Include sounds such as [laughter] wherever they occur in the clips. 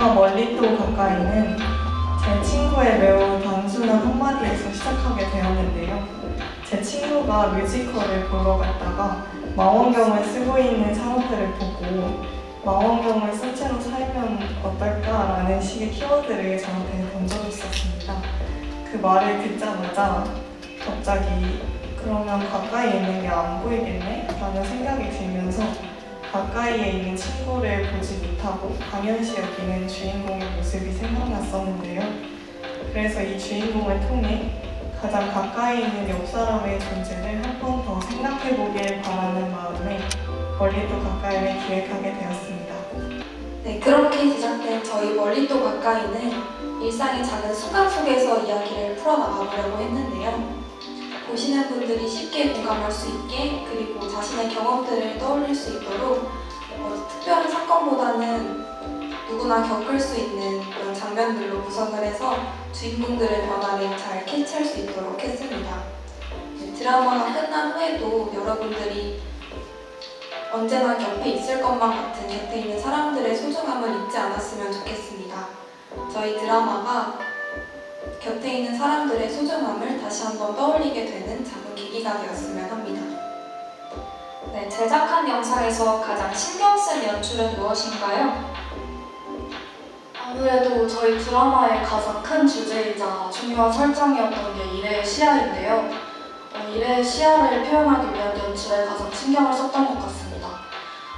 드라마 멀리도 가까이는 제 친구의 매우 단순한 한마디에서 시작하게 되었는데요. 제 친구가 뮤지컬을 보러 갔다가 망원경을 쓰고 있는 사람들을 보고 망원경을 쓴 채로 살면 어떨까라는 식의 키워드를 저한테 던져줬었습니다. 그 말을 듣자마자 갑자기 그러면 가까이 있는 게 안 보이겠네? 라는 생각이 들면서 가까이에 있는 친구를 보지 못하고 당연시 여기는 주인공의 모습이 생각났었는데요. 그래서 이 주인공을 통해 가장 가까이 있는 옆 사람의 존재를 한 번 더 생각해 보길 바라는 마음에 멀리도 가까이를 기획하게 되었습니다. 네, 그렇게 제작된 저희 멀리 또 가까이는 일상의 작은 순간 속에서 이야기를 풀어나가보려고 했는데요. 보시는 분들이 쉽게 공감할 수 있게 그리고 자신의 경험들을 떠올릴 수 있도록 어, 특별한 사건보다는 누구나 겪을 수 있는 그런 장면들로 구성을 해서 주인공들의 변화를 잘 캐치할 수 있도록 했습니다. 네, 드라마가 끝난 후에도 여러분들이 언제나 곁에 있을 것만 같은 곁에 있는 사람들의 소중함을 잊지 않았으면 좋겠습니다. 저희 드라마가 곁에 있는 사람들의 소중함을 다시 한번 떠올리게 되는 작은 계기가 되었으면 합니다. 네, 제작한 영상에서 가장 신경 쓴 연출은 무엇인가요? 아무래도 저희 드라마의 가장 큰 주제이자 중요한 설정이었던 게 일의 시야인데요. 어, 일의 시야를 표현하기 위한 연출에 가장 신경을 썼던 것 같습니다.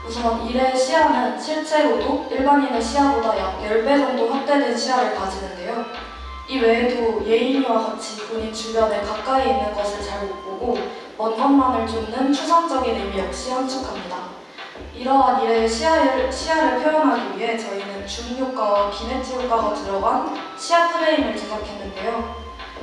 우선 일의 시야는 실제로도 일반인의 시야보다 약 10배 정도 확대된 시야를 가지는데요. 이 외에도 예인이와 같이 본인 주변에 가까이 있는 것을 잘 못 보고 먼 것만을 쫓는 추상적인 의미 역시 함축합니다. 이러한 일의 시야를, 시야를 표현하기 위해 저희는 줌 효과와 비네트 효과가 들어간 시야 프레임을 제작했는데요.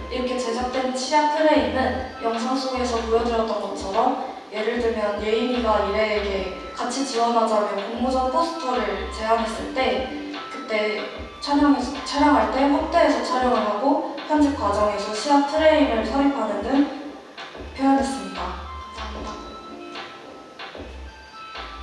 이렇게 제작된 시야 프레임은 영상 속에서 보여드렸던 것처럼 예를 들면 예인이가 이래에게 같이 지원하자며 공모전 포스터를 제안했을 때 그때 촬영해서, 촬영할 때 확대해서 촬영을 하고 편집 과정에서 시야 프레임을 삽입하는 등 표현했습니다.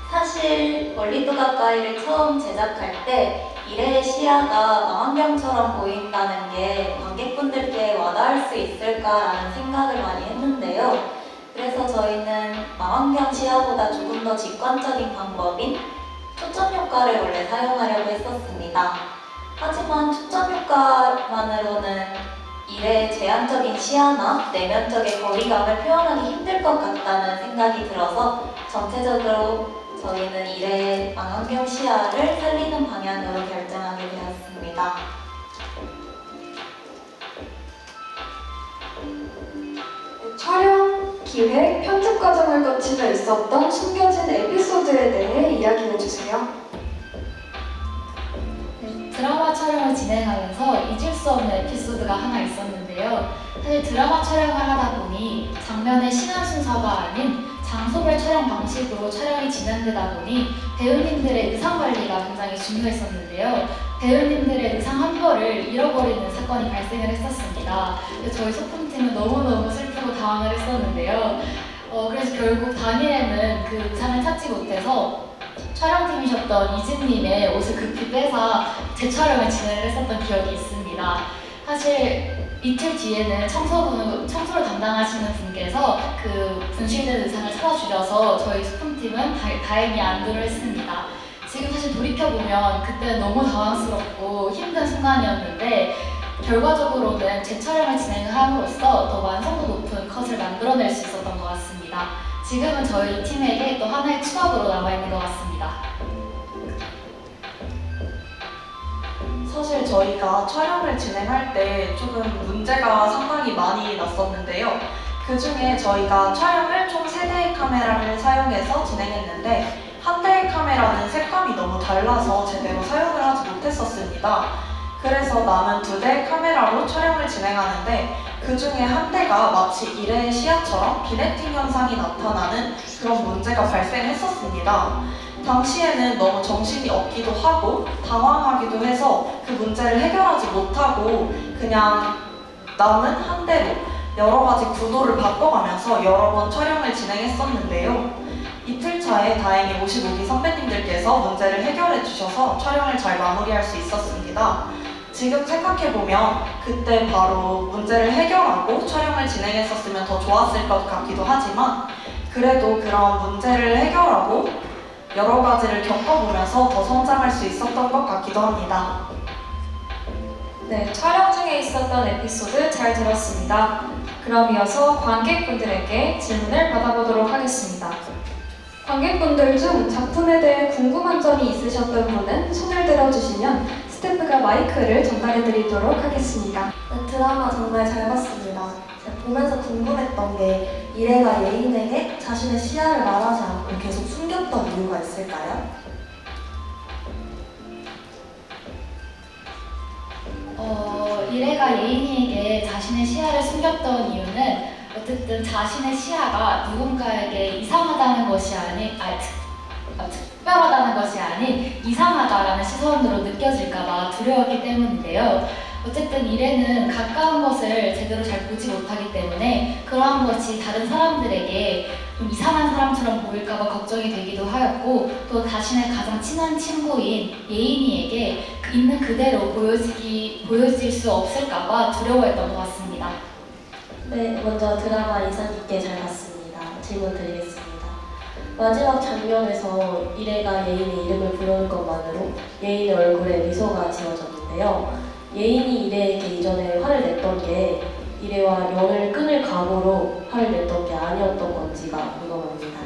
사실 멀리도 가까이를 처음 제작할 때 일의 시야가 망원경처럼 보인다는 게 관객분들께 와닿을 수 있을까라는 생각을 많이 했는데요. 그래서 저희는 망원경 시야보다 조금 더 직관적인 방법인 초점 효과를 원래 사용하려고 했었습니다. 하지만 초점 효과만으로는 일의 제한적인 시야나 내면적인 거리감을 표현하기 힘들 것 같다는 생각이 들어서 전체적으로 저희는 일의 망원경 시야를 살리는 방향으로 결정하게 되었습니다. 기획, 편집 과정을 거치며 있었던 숨겨진 에피소드에 대해 이야기해 주세요. 네, 드라마 촬영을 진행하면서 잊을 수 없는 에피소드가 하나 있었는데요. 사실 드라마 촬영을 하다 보니 장면의 시간 순서가 아닌 장소별 촬영 방식으로 촬영이 진행되다 보니 배우님들의 의상 관리가 굉장히 중요했었는데요. 배우님들의 의상 한 벌을 잃어버리는 사건이 발생을 했었습니다. 저희 소품팀은 너무너무 슬프 고 당황을 했었는데요. 어, 그래서 결국 당일에는 그 의상을 찾지 못해서 촬영팀이셨던 이진님의 옷을 급히 빼서 재촬영을 진행을 했었던 기억이 있습니다. 사실 이틀 뒤에는 청소부, 청소를 담당하시는 분께서 그 분실된 의상을 찾아주셔서 저희 소품팀은 다, 다행히 안도를 했습니다. 지금 사실 돌이켜보면 그때는 너무 당황스럽고 힘든 순간이었는데 결과적으로 는 재촬영을 진행함으로써 더 완성도 높은 컷을 만들어낼 수 있었던 것 같습니다. 지금은 저희 팀에게 또 하나의 추억으로 남아있는 것 같습니다. 사실 저희가 촬영을 진행할 때 조금 문제가 상당히 많이 났었는데요. 그 중에 저희가 촬영을 총 3대의 카메라를 사용해서 진행했는데 한 대의 카메라는 색감이 너무 달라서 제대로 사용을 하지 못했었습니다. 그래서 남은 두 대의 카메라로 촬영을 진행하는데 그 중에 한 대가 마치 일의 시야처럼 비네팅 현상이 나타나는 그런 문제 문제가 발생했었습니다. 당시에는 너무 정신이 없기도 하고 당황하기도 해서 그 문제를 해결하지 못하고 그냥 남은 한 대로 여러 가지 구도를 바꿔가면서 여러 번 촬영을 진행했었는데요. 이틀 차에 다행히 55기 선배님들께서 문제를 해결해 주셔서 촬영을 잘 마무리할 수 있었습니다. 지금 생각해보면 그때 바로 문제를 해결하고 촬영을 진행했었으면 더 좋았을 것 같기도 하지만 그래도 그런 문제를 해결하고 여러 가지를 겪어보면서 더 성장할 수 있었던 것 같기도 합니다. 네, 촬영 중에 있었던 에피소드 잘 들었습니다. 그럼 이어서 관객분들에게 질문을 받아보도록 하겠습니다. 관객분들 중 작품에 대해 궁금한 점이 있으셨던 분은 손을 들어주시면 스태프가 마이크를 전달해드리도록 하겠습니다. 네, 드라마 정말 잘 봤습니다. 제가 보면서 궁금했던 게 이래가 예인에게 자신의 시야를 말하지 않고 계속 숨겼던 이유가 있을까요? 어, 이래가 예인이에게 자신의 시야를 숨겼던 이유는 어쨌든 자신의 시야가 누군가에게 이상하다는 것이 아닌, 아, 특, 아, 특별하다는 것이 아닌 이상하다라는 시선으로 느껴질까봐 두려웠기 때문인데요. 어쨌든 이래는 가까운 것을 제대로 잘 보지 못하기 때문에 그러한 것이 다른 사람들에게 좀 이상한 사람처럼 보일까봐 걱정이 되기도 하였고 또 자신의 가장 친한 친구인 예인이에게 그 있는 그대로 보여지기, 보여질 수 없을까봐 두려워했던 것 같습니다. 네, 먼저 드라마 인상 깊게 잘 봤습니다. 질문 드리겠습니다. 마지막 장면에서 이래가 예인의 이름을 부르는 것만으로 예인의 얼굴에 미소가 지어졌는데요. 예인이 이래에게 이전에 화를 냈던 게 이래와 연을 끊을 각오로 화를 냈던 게 아니었던 건지가 궁금합니다.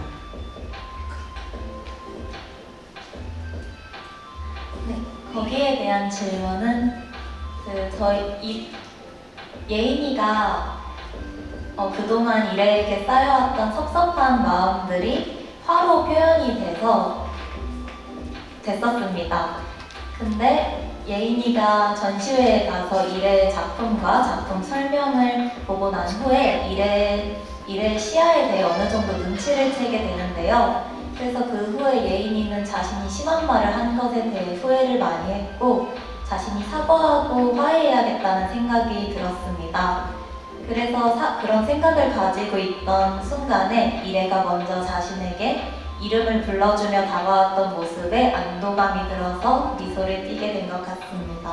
거기에 대한 질문은 그 저희 이 예인이가 어, 그동안 이래에게 쌓여왔던 섭섭한 마음들이 화로 표현이 돼서 됐었습니다. 근데 예인이가 전시회에 가서 이래 작품과 작품 설명을 보고 난 후에 이래 이래 시야에 대해 어느 정도 눈치를 채게 되는데요. 그래서 그 후에 예인이는 자신이 심한 말을 한 것에 대해 후회를 많이 했고 자신이 사과하고 화해해야겠다는 생각이 들었습니다. 그래서 사- 그런 생각을 가지고 있던 순간에 이래가 먼저 자신에게 이름을 불러주며 다가왔던 모습에 안도감이 들어서 미소를 띠게 된 것 같습니다.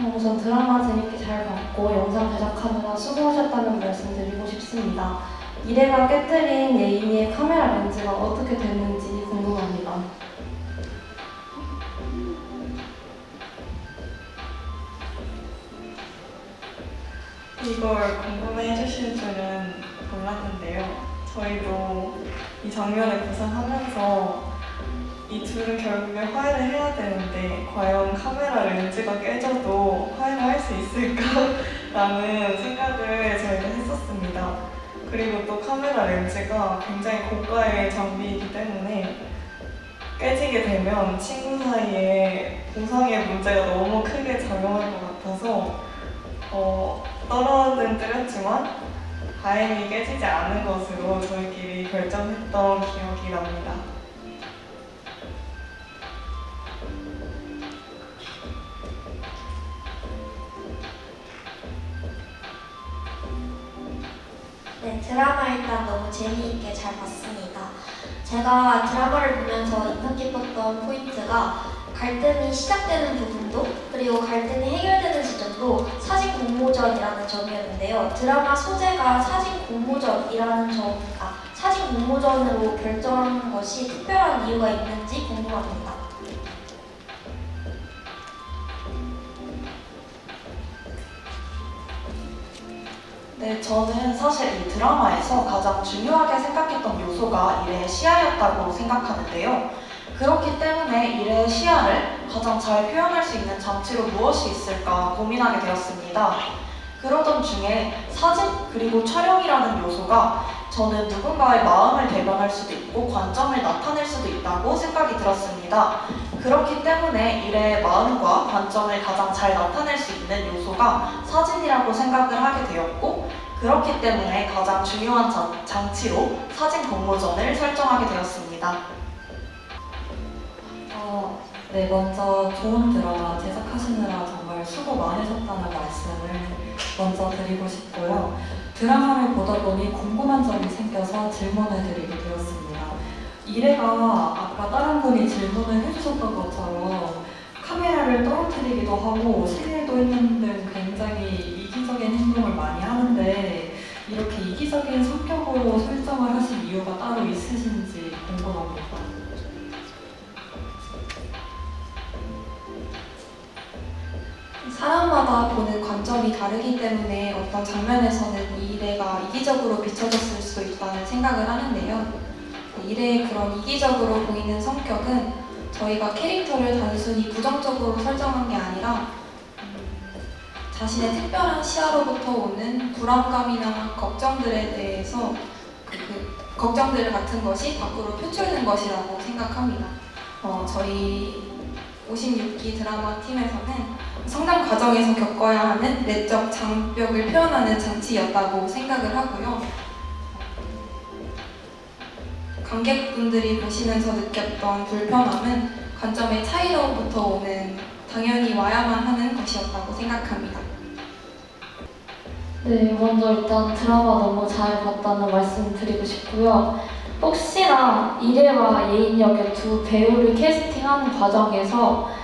어, 우선 드라마 재밌게 잘 봤고 영상 제작하느라 수고하셨다는 말씀 드리고 싶습니다. 이래가 깨뜨린 예인이의 카메라 렌즈가 어떻게 됐는지 이걸 궁금해 해주실 줄은 몰랐는데요. 저희도 이 장면을 구상하면서 이 둘은 결국에 화해를 해야 되는데 과연 카메라 렌즈가 깨져도 화해를 할 수 있을까라는 [laughs] 생각을 저희가 했었습니다. 그리고 또 카메라 렌즈가 굉장히 고가의 장비이기 때문에 깨지게 되면 친구 사이에 보상의 문제가 너무 크게 작용할 것 같아서 어, 떨어는 뜨렸지만 다행히 깨지지 않은 것으로 저희끼리 결정했던 기억이 납니다. 네, 드라마 일단 너무 재미있게 잘 봤습니다. 제가 드라마를 보면서 인상 깊었던 포인트가 갈등이 시작되는 부분도 그리고 갈등이 해결되는 지점 도 사진 공모전이라는 점이었는데요. 드라마 소재가 사진 공모전이라는 점, 아, 사진 공모전으로 결정한 것이 특별한 이유가 있는지 궁금합니다. 네, 저는 사실 이 드라마에서 가장 중요하게 생각했던 요소가 일의 시야였다고 생각하는데요. 그렇기 때문에 일의 시야를 가장 잘 표현할 수 있는 장치로 무엇이 있을까 고민하게 되었습니다. 그러던 중에 사진 그리고 촬영이라는 요소가 저는 누군가의 마음을 대변할 수도 있고 관점을 나타낼 수도 있다고 생각이 들었습니다. 그렇기 때문에 일의 마음과 관점을 가장 잘 나타낼 수 있는 요소가 사진이라고 생각을 하게 되었고 그렇기 때문에 가장 중요한 자- 장치로 사진 공모전을 설정하게 되었습니다. 어, 네, 먼저 좋은 드라마 제작하시느라 정말 수고 많으셨다는 말씀을 먼저 드리고 싶고요. 드라마를 보다 보니 궁금한 점이 생겨서 질문을 드리게 되었습니다. 이래가 아까 다른 분이 질문을 해주셨던 것처럼 카메라를 떨어뜨리기도 하고 있는 등 굉장히 이기적인 행동을 많이 하는데 이렇게 이기적인 성격으로 설정을 하신 이유가 따로 있으신지 궁금합니다. 사람마다 보는 관점이 다르기 때문에 어떤 장면에서는 이 일애가 이기적으로 비춰졌을 수도 있다는 생각을 하는데요. 일애의 그런 이기적으로 보이는 성격은 저희가 캐릭터를 단순히 부정적으로 설정한 게 아니라 음, 자신의 특별한 시야로부터 오는 불안감이나 걱정들에 대해서 그, 그 걱정들 같은 것이 밖으로 표출된 것이라고 생각합니다. 어, 저희 56기 드라마 팀에서는 성장 과정에서 겪어야 하는 내적 장벽을 표현하는 장치였다고 생각을 하고요. 관객분들이 보시면서 느꼈던 불편함은 관점의 차이로부터 오는 당연히 와야만 하는 것이었다고 생각합니다. 네, 먼저 일단 드라마 너무 잘 봤다는 말씀 드리고 싶고요. 혹시나 이래와 예인 역의 두 배우를 캐스팅하는 과정에서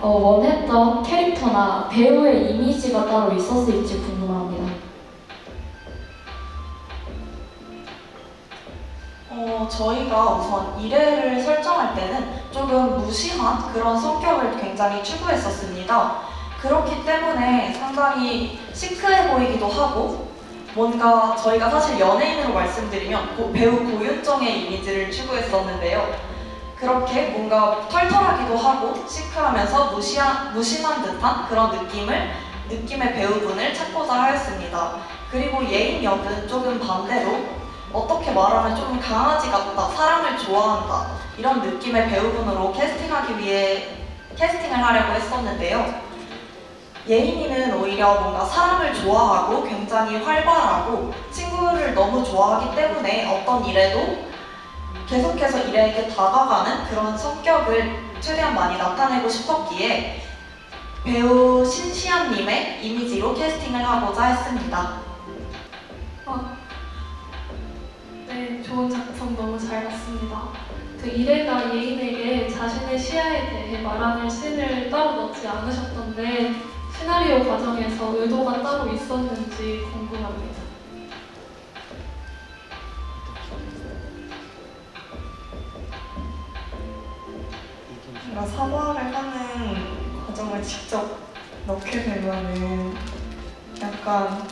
어, 원했던 캐릭터나 배우의 이미지가 따로 있었을지 궁금합니다. 어, 저희가 우선 일회를 설정할 때는 조금 무심한 그런 성격을 굉장히 추구했었습니다. 그렇기 때문에 상당히 시크해 보이기도 하고 뭔가 저희가 사실 연예인으로 말씀드리면 고- 배우 고윤정의 이미지를 추구했었는데요. 그렇게 뭔가 털털하기도 하고 시크하면서 무시한, 무심한 듯한 그런 느낌을 느낌의 배우분을 찾고자 하였습니다. 그리고 예인 역은 조금 반대로 어떻게 말하면 좀 강아지 같다, 사람을 좋아한다 이런 느낌의 배우분으로 캐스팅하기 위해 캐스팅을 하려고 했었는데요. 예인이는 오히려 뭔가 사람을 좋아하고 굉장히 활발하고 친구를 너무 좋아하기 때문에 어떤 일에도 계속해서 일에게 다가가는 그런 성격을 최대한 많이 나타내고 싶었기에 배우 신시안님의 이미지로 캐스팅을 하고자 했습니다. 네, 좋은 작품 너무 잘 봤습니다. 그 이래가 예인에게 자신의 시야에 대해 말하는 씬을 따로 넣지 않으셨던데 시나리오 과정에서 의도가 따로 있었는지 궁금합니다. 뭔가 사과를 하는 과정을 직접 넣게 되면은 약간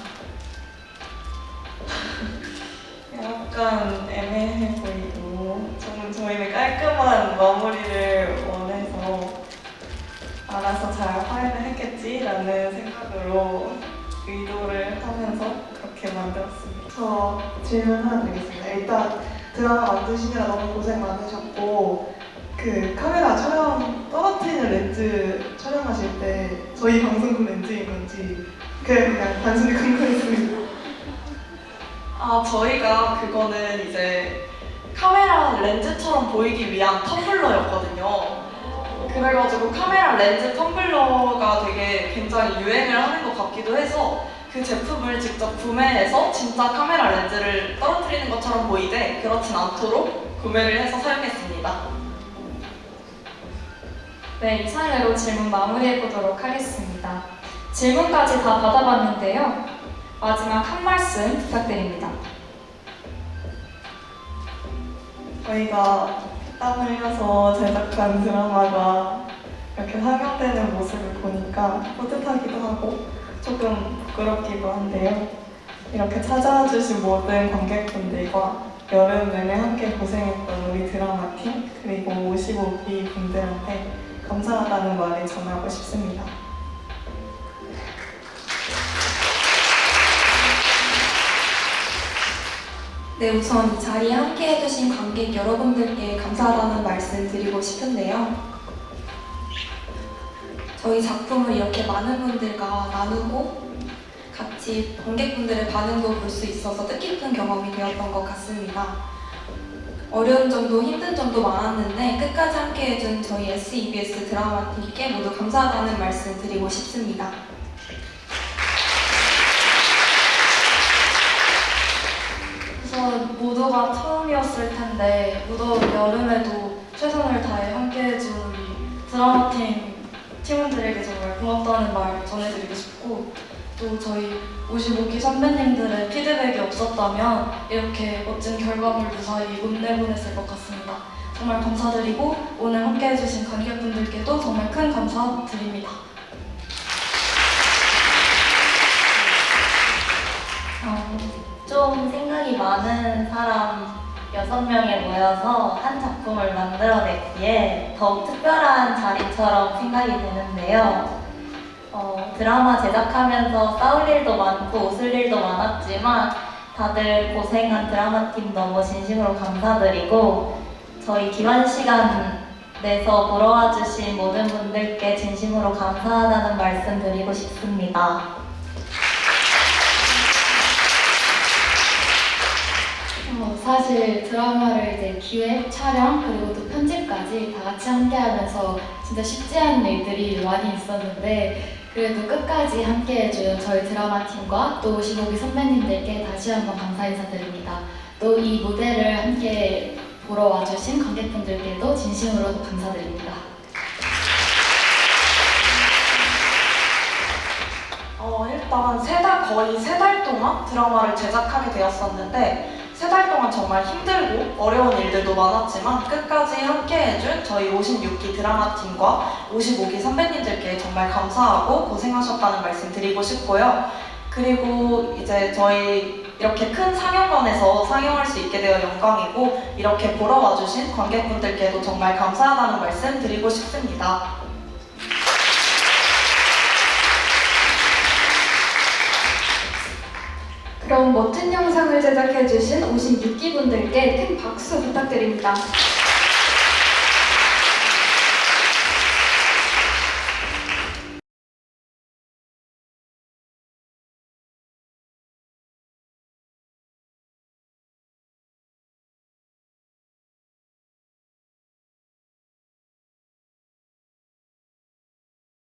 [laughs] 약간 애매해 보이고 좀 저희는 깔끔한 마무리를 원해서 알아서 잘 화해를 했겠지라는 생각으로 의도를 하면서 그렇게 만들었습니다. 저 질문 하나 드리겠습니다. 일단 드라마 만드시느라 너무 고생 많으셨고 그 카메라 촬영 떨어뜨리는 렌즈 촬영하실 때 저희 방송국 렌즈인 건지 그냥 단순히 궁금했습니다. 아, 저희가 그거는 이제 카메라 렌즈처럼 보이기 위한 텀블러였거든요. 그래가지고 카메라 렌즈 텀블러가 되게 굉장히 유행을 하는 것 같기도 해서 그 제품을 직접 구매해서 진짜 카메라 렌즈를 떨어뜨리는 것처럼 보이되 그렇진 않도록 구매를 해서 사용했습니다. 네, 이상으로 질문 마무리해 보도록 하겠습니다. 질문까지 다 받아봤는데요. 마지막 한 말씀 부탁드립니다. 저희가 땀 흘려서 제작한 드라마가 이렇게 상영되는 모습을 보니까 뿌듯하기도 하고 조금 부끄럽기도 한데요. 이렇게 찾아와 주신 모든 관객분들과 여름 내내 함께 고생했던 우리 드라마 팀 그리고 55기 분들한테 감사하다는 말을 전하고 싶습니다. 네, 우선 이 자리에 함께 해주신 관객 여러분들께 감사하다는 말씀 드리고 싶은데요. 저희 작품을 이렇게 많은 분들과 나누고 같이 관객분들의 반응도 볼 수 있어서 뜻깊은 경험이 되었던 것 같습니다. 어려운 점도 힘든 점도 많았는데 끝까지 함께해준 저희 SEBS 드라마 팀께 모두 감사하다는 말씀 드리고 싶습니다. 우선 모두가 처음이었을 텐데 무더운 여름에도 최선을 다해 함께해준 우리 드라마 팀 팀원들에게 정말 고맙다는 말 전해드리고 또 저희 55기 선배님들의 피드백이 없었다면 이렇게 멋진 결과물 무사히 못 내보냈을 것 같습니다. 정말 감사드리고 오늘 함께 해주신 관객분들께도 정말 큰 감사드립니다. 어, 좀 생각이 많은 사람 여섯 명이 모여서 한 작품을 만들어냈기에 더욱 특별한 자리처럼 생각이 되는데요. 어, 드라마 제작하면서 싸울 일도 많고 웃을 일도 많았지만 다들 고생한 드라마 팀 너무 진심으로 감사드리고 저희 기관 시간 내서 보러 와주신 모든 분들께 진심으로 감사하다는 말씀 드리고 싶습니다. 어, 사실 드라마를 이제 기획, 촬영, 그리고 또 편집까지 다 같이 함께 하면서 진짜 쉽지 않은 일들이 많이 있었는데 그래도 끝까지 함께해준 저희 드라마 팀과 또 55기 선배님들께 다시 한번 감사 인사드립니다. 또 이 무대를 함께 보러 와주신 관객분들께도 진심으로 감사드립니다. 어, 일단 세 달, 거의 세 달 동안 드라마를 제작하게 되었었는데 세 달 동안 정말 힘들고 어려운 일들도 많았지만 끝까지 함께해준 저희 56기 드라마 팀과 55기 선배님들께 정말 감사하고 고생하셨다는 말씀 드리고 싶고요. 그리고 이제 저희 이렇게 큰 상영관에서 상영할 수 있게 되어 영광이고 이렇게 보러 와주신 관객분들께도 정말 감사하다는 말씀 드리고 싶습니다. 그럼 멋진 영상을 제작해주신 56기 분들께 큰 박수 부탁드립니다.